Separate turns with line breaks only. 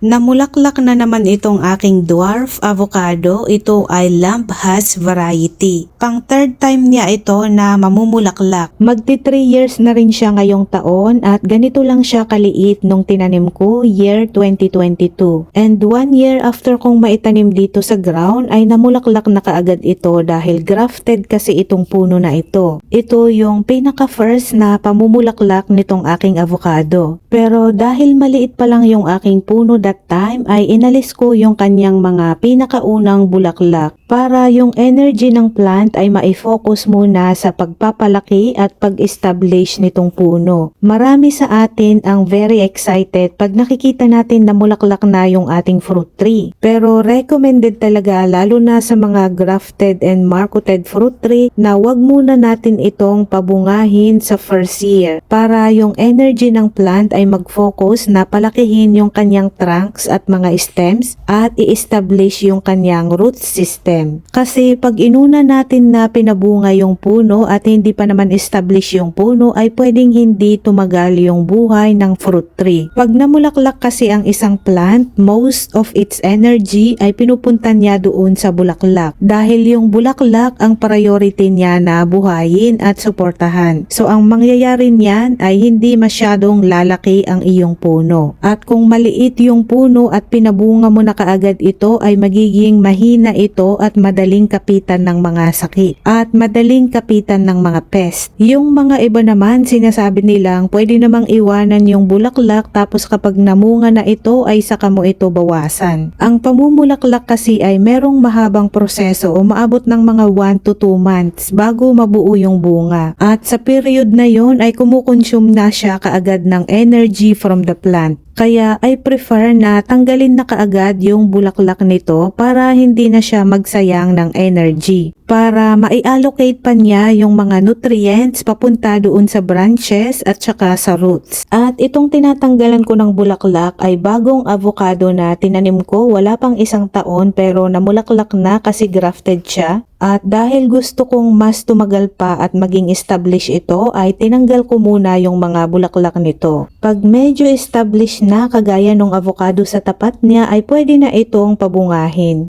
Namulaklak na naman itong aking dwarf avocado. Ito ay Lambhas variety. Pang third time niya ito na mamumulaklak. Magti 3 years na rin siya ngayong taon at ganito lang siya kaliit nung tinanim ko year 2022. And one year after kong maitanim dito sa ground ay namulaklak na kaagad ito dahil grafted kasi itong puno na ito. Ito yung pinaka first na pamumulaklak nitong aking avocado. Pero dahil maliit pa lang yung aking puno that time ay inalis ko yung kanyang mga pinakaunang bulaklak para yung energy ng plant ay ma-focus muna sa pagpapalaki at pag-establish nitong puno. Marami sa atin ang very excited pag nakikita natin na mulaklak na yung ating fruit tree. Pero recommended talaga lalo na sa mga grafted and marketed fruit tree na wag muna natin itong pabungahin sa first year para yung energy ng plant ay mag-focus na palakihin yung kanyang trunks at mga stems at i-establish yung kanyang root system. Kasi pag inuna natin na pinabunga yung puno at hindi pa naman establish yung puno ay pwedeng hindi tumagal yung buhay ng fruit tree. Pag namulaklak kasi ang isang plant, most of its energy ay pinupunta niya doon sa bulaklak dahil yung bulaklak ang priority niya na buhayin at suportahan. So ang mangyayari niyan ay hindi masyadong lalaki ang iyong puno. At kung maliit yung puno at pinabunga mo na kaagad ito ay magiging mahina ito at madaling kapitan ng mga sakit at madaling kapitan ng mga pest. Yung mga iba naman sinasabi nilang pwede namang iwanan yung bulaklak tapos kapag namunga na ito ay saka mo ito bawasan. Ang pamumulaklak kasi ay merong mahabang proseso o maabot ng mga 1 to 2 months bago mabuo yung bunga. At sa period na yon ay kumukonsume na siya kaagad ng energy from the plant. Kaya I prefer na tanggalin na kaagad yung bulaklak nito para hindi na siya magsayang ng energy. Para mai-allocate pa niya yung mga nutrients papunta doon sa branches at saka sa roots. At itong tinatanggalan ko ng bulaklak ay bagong avocado na tinanim ko wala pang isang taon pero namulaklak na kasi grafted siya. At dahil gusto kong mas tumagal pa at maging establish ito ay tinanggal ko muna yung mga bulaklak nito. Pag medyo establish na kagaya ng avocado sa tapat niya ay pwede na itong pabungahin.